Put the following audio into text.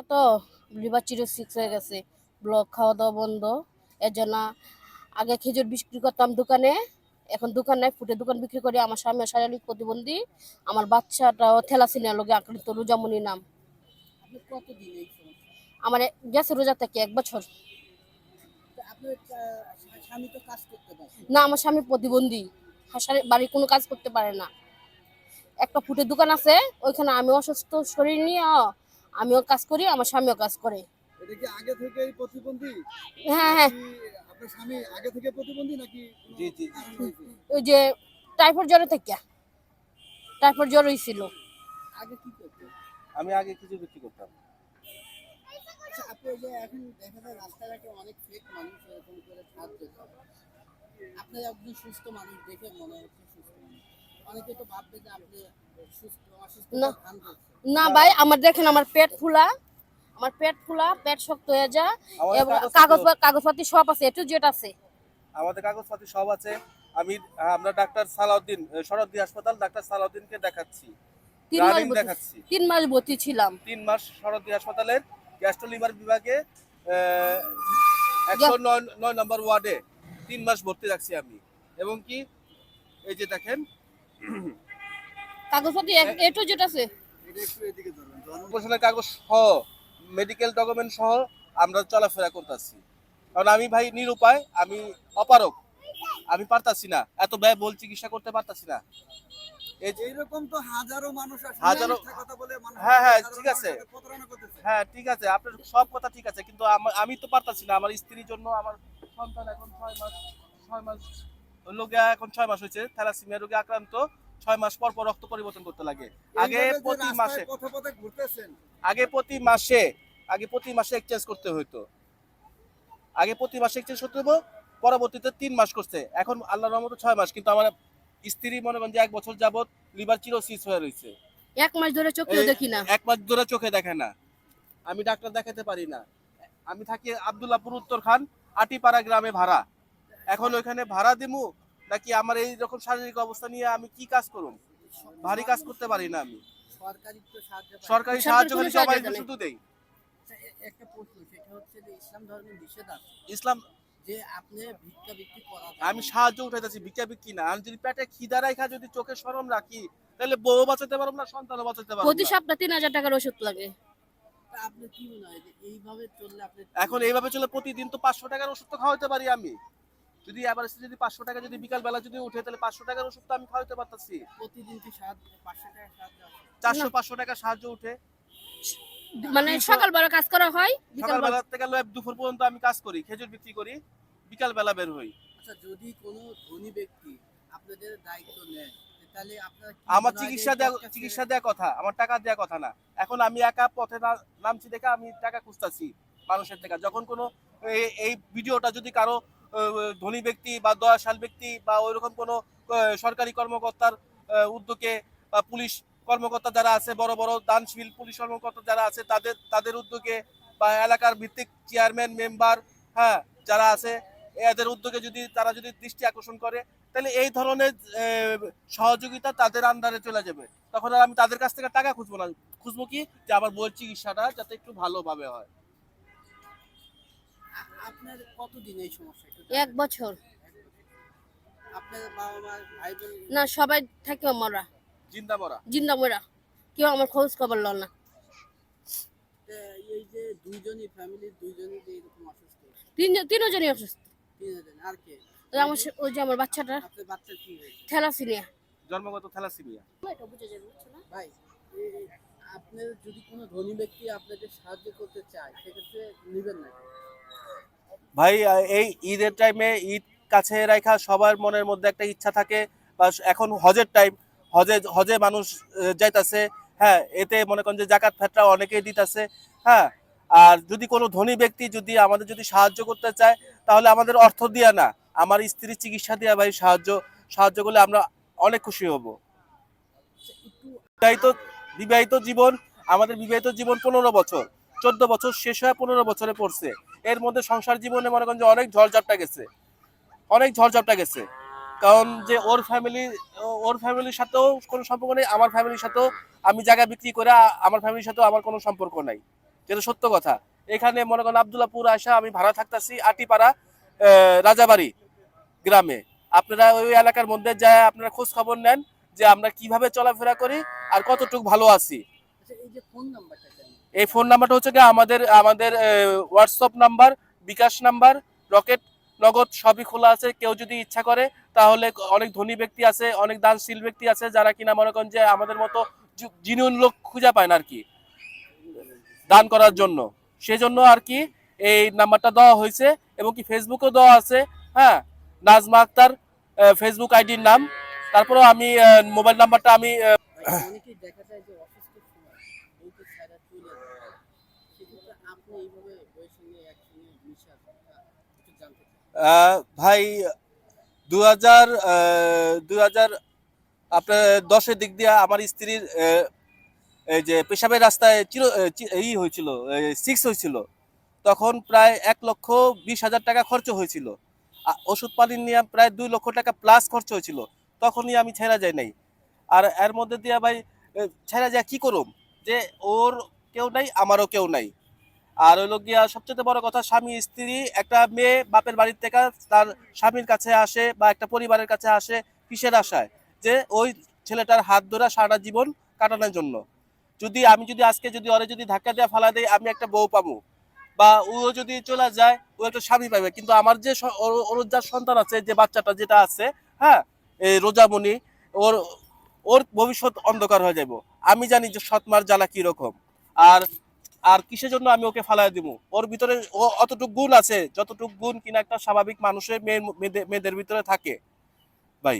সমস্যা তো liver six হয়ে গেছে। ব্লক খাওয়া দাওয়া বন্ধ। এর জন্য আগে খেজুর বিক্রি করতাম দোকানে। এখন দোকান নাই ফুটে দোকান বিক্রি করি। আমার স্বামী শারীরিক প্রতিবন্ধী। আমার বাচ্চাটাও থেলাসিনিয়ার লোকে আক্রান্ত রোজামণি নাম। আমার গেছে রোজা থেকে এক বছর। না আমার স্বামী প্রতিবন্ধী। হাসারে বাড়ির কোনো কাজ করতে পারে না। একটা ফুটের দোকান আছে ওইখানে আমি অসুস্থ শরীর নিয়ে আমিও কাজ করি আমার স্বামীও কাজ করে। এটা কি আগে থেকেই প্রতিবন্ধী? হ্যাঁ হ্যাঁ। আপনার স্বামী আগে থেকে প্রতিবন্ধী নাকি জি, জি? ওই যে টাইফয়েড জ্বরে থেকে। টাইফয়েড জ্বর হয়েছিল। আগে কি করতেন? আমি আগে কিছু বিক্রি করতাম। আচ্ছা আপনি যে এখন দেখা যায় রাস্তাঘাটে অনেক ফেক মানুষ এরকম করে সাহায্য করে আপনি একজন সুস্থ মানুষ দেখে মনে হচ্ছে সুস্থ। না। না ভাই আমার দেখেন আমার পেট ফুলা আমার পেট ফুলা পেট শক্ত হয়ে যায় আমাদের এবং কাগজ কাগজপাতি সব আছে এটু জেট আছে। আমাদের কাগজপাতি সব আছে। আমি আমরা ডাক্তার সালাউদ্দিন শরদ্দি হাসপাতাল ডাক্তার সালাউদ্দিনকে দেখাচ্ছি। তিন মাস ভর্তি- দেখাচ্ছি। তিন মাস ভর্তি ছিলাম। তিন মাস শরদ্দি হাসপাতালের গ্যাস্ট্রো লিভার বিভাগে একশো নয় নয় নম্বর ওয়ার্ডে তিন মাস ভর্তি রাখছি আমি। এবং কি এই যে দেখেন কাগজপাতি এটু জেট আছে এটা একটু এদিকে ধরুন ধরুন। কর্পোরেশনের কাগজ সহ মেডিকেল ডকুমেন্ট সহ আমরা চলাফেরা করতেছি কারণ আমি ভাই নিরুপায় আমি অপারক আমি পারতাছি না এত ব্যয়বহুল চিকিৎসা করতে পারতাছি না এই যে এইরকম তো হাজারো মানুষ হাজারো- কথা বলে হ্যাঁ, হ্যাঁ, ঠিক আছে। হ্যাঁ ঠিক আছে আপনার সব কথা ঠিক আছে কিন্তু আমি তো পারতাছি না আমার স্ত্রীর জন্য আমার সন্তান এখন ছয় মাস ছয় মাস লোকে এখন ছয় মাস হয়েছে থ্যালাসিমিয়া রোগে আক্রান্ত ছয় মাস পর পর রক্ত পরিবর্তন করতে লাগে। আগে প্রতি মাসে আগে প্রতি মাসে আগে প্রতি মাসে এক্সচেঞ্জ করতে হতো আগে প্রতি মাসে এক্সচেঞ্জ করতে হতো পরবর্তীতে তিন মাস করছে। এখন আল্লাহর রহমতে ছয় মাস কিন্তু আমার স্ত্রী মনে করেন যে এক বছর যাবত লিভার চিরোসিস হয়ে রয়েছে। এক মাস ধরে চোখেও এই- দেখি না। এক মাস ধরে চোখে দেখে না। আমি ডাক্তার দেখাতে পারি না। আমি থাকি আবদুল্লাপুর উত্তর খান আটিপাড়া গ্রামে ভাড়া। এখন ওইখানে ভাড়া দিমু? নাকি আমার এই রকম শারীরিক অবস্থা নিয়ে আমি কি কাজ করুম? ভারী কাজ করতে পারি না আমি। সরকারি তো সাহায্য সাহায্য সবাই শুধু দেই আচ্ছা, একটা প্রশ্ন সেটা হচ্ছে যে ইসলাম ধর্মের নিষেধ আছে? ইসলাম যে আপনি ভিক্ষা বিক্রি করা আমি সাহায্য উঠাইতেছি ভিক্ষা বিক্রি না। আমি যদি পেটে খিদা রাখা যদি চোখে সরম রাখি তাহলে বউ বাঁচাতে পারব না সন্তানও বাঁচাতে পারব প্রতি সপ্তাহে তিন হাজার টাকার ওষুধ লাগে। তা আপনি কি মনে হয় যে এইভাবে চললে আপনি এখন এইভাবে চলে প্রতিদিন তো পাঁচশো টাকার ওষুধ তো খাওয়াতে পারি আমি। যদি আবার যদি পাঁচশো টাকা যদি বিকাল বেলা যদি উঠে তাহলে পাঁচশো টাকার ওষুধ তো আমি খাওয়াতে পারতাছি। প্রতিদিন কি? চারশো পাঁচশো টাকা সাহায্য উঠে। মানে সকালবেলা কাজ করা হয়? বিকালবেলা? সকালবেলা থেকে দুপুর পর্যন্ত আমি কাজ করি খেজুর বিক্রি করি বিকাল বেলা বের হই। আচ্ছা যদি কোনো ধনী ব্যক্তি আপনাদের দায়িত্ব নেয় তাহলে আপনার কি আমার চিকিৎসা দেওয়া চিকিৎসা দেওয়া কথা আমার টাকা দেওয়া কথা না। এখন আমি একা পথে নামছি দেখে আমি টাকা খুঁজতাছি মানুষের টাকা যখন কোনো এই- ভিডিওটা যদি কারও ধনী ব্যক্তি বা দয়াশাল ব্যক্তি বা ওইরকম কোনো সরকারি কর্মকর্তার উদ্যোগে বা পুলিশ কর্মকর্তা যারা আছে, বড় বড় দানশীল পুলিশ কর্মকর্তা যারা আছে, তাদের তাদের উদ্যোগে বা এলাকার ভিত্তিক চেয়ারম্যান, মেম্বার হ্যাঁ যারা আছে, এদের উদ্যোগে যদি, তারা যদি দৃষ্টি আকর্ষণ করে, তাহলে এই ধরনের সহযোগিতা তাদের আন্ডারে চলে যাবে। তখন আর আমি তাদের কাছ থেকে টাকা খুঁজবো না। খুঁজবো কি? যে আমার বইয়ের চিকিৎসাটা যাতে একটু ভালোভাবে হয়। আপনার কতদিন এই সমস্যা এক বছর। আপনার বাবা মা ভাই বোন না সবাই থাকে মরা জিন্দা মরা? জিন্দা মরা। কেউ আমার খোঁজ খবর লয় না। এই যে দুইজনই ফ্যামিলির দুইজনই যে এরকম অসুস্থ? তিনজন তিনজনই অসুস্থ। তিনজন আর কে? ওই আমার ওই যে আমার বাচ্চাটা। আপনার বাচ্চার কি হয়েছে? থ্যালাসিনিয়া জন্মগত থ্যালাসিমিয়া। ভাই আপনার যদি কোনো ধনী ব্যক্তি আপনাকে সাহায্য করতে চায় সেক্ষেত্রে নেবেন না। ভাই এই ঈদের টাইমে ঈদ কাছে রাখা সবার মনের মধ্যে একটা ইচ্ছা থাকে, বা এখন হজের টাইম হজে হজে মানুষ যাইতাছে হ্যাঁ এতে মনে করেন যে জাকাত ফেটরা অনেকেই দিতাছে হ্যাঁ আর যদি কোনো ধনী ব্যক্তি যদি আমাদের যদি সাহায্য করতে চায়, তাহলে আমাদের অর্থ দিয়া না, আমার স্ত্রীর চিকিৎসা দিয়া ভাই সাহায্য সাহায্য করলে আমরা অনেক খুশি হব। বিবাহিত বিবাহিত জীবন, আমাদের বিবাহিত জীবন পনেরো বছর, চোদ্দ বছর শেষ হয়ে পনেরো বছরে পড়ছে। এর মধ্যে সংসার জীবনে মনে করেন যে অনেক ঝড়ঝাপটা গেছে। অনেক ঝড়ঝাপটা গেছে। কারণ যে ওর ফ্যামিলি ওর ফ্যামিলির সাথেও কোনো সম্পর্ক নেই, আমার ফ্যামিলির সাথেও আমি জায়গা বিক্রি করে আমার ফ্যামিলির সাথেও আমার কোনো সম্পর্ক নাই। যেটা সত্য কথা। এখানে মনে করেন আবদুল্লাপুর আসা, আমি ভাড়া থাকতেছি আটিপাড়া রাজাবাড়ি গ্রামে। আপনারা ওই এলাকার মধ্যে যায় আপনারা খোঁজ খবর নেন যে আমরা কীভাবে চলাফেরা করি আর কতটুকু ভালো আছি। আচ্ছা এই যে ফোন নাম্বারটা এই ফোন নাম্বারটা হচ্ছে আমাদের আমাদের WhatsApp number, bKash number, Rocket, Nagad সবই খোলা আছে। কেউ যদি ইচ্ছা করে, তাহলে অনেক ধনী ব্যক্তি আছে, অনেক দানশীল ব্যক্তি আছে, যারা কিনা মনে করেন যে আমাদের মতো জিনিয়ন লোক খুঁজে পায় না আর কি, দান করার জন্য। সেজন্য আর কি এই নাম্বারটা দেওয়া হয়েছে এবং কি ফেসবুকেও দেওয়া আছে। হ্যাঁ নাজমা আক্তার ফেসবুক আইডির নাম। তারপরেও আমি মোবাইল নাম্বারটা আমি ভাই দু হাজার দু হাজার আপনার দশের দিক দিয়ে আমার স্ত্রীর এই যে পেশাবের রাস্তায় চির ই হয়েছিল সিক্স হয়েছিল। তখন প্রায় এক লক্ষ বিশ হাজার টাকা খরচ হয়েছিল। ওষুধ পানি নিয়ে প্রায় দুই লক্ষ টাকা প্লাস খরচ হয়েছিল। তখনই আমি ছেড়া যাই নাই। আর এর মধ্যে দিয়ে ভাই ছেড়া যায় কি করুম? যে ওর কেউ নাই, আমারও কেউ নাই। আর হইল গিয়া সবচেয়ে বড় কথা, স্বামী, স্ত্রী, একটা মেয়ে বাপের বাড়ির থেকে তার স্বামীর কাছে আসে বা একটা পরিবারের কাছে আসে কিসের আশায়? যে ওই ছেলেটার হাত ধরে সারা জীবন কাটানোর জন্য। যদি আমি যদি আজকে যদি ওরে যদি ধাক্কা দিয়ে ফালা দেই, আমি একটা বউ পাবো। বা ও যদি চলে যায়, ও একটা স্বামী পাবে কিন্তু আমার যে ওর- যার সন্তান আছে, যে বাচ্চাটা যেটা আছে হ্যাঁ এই রোজামণি, ওর ওর ভবিষ্যৎ অন্ধকার হয়ে যাব আমি জানি যে সৎমার জ্বালা কি রকম আর আর কিসের জন্য আমি ওকে ফালাই দিব? ওর ভিতরে ও অতটুক গুণ আছে, যতটুক গুণ কিনা একটা স্বাভাবিক মানুষের মেয়েদের ভিতরে থাকে। ভাই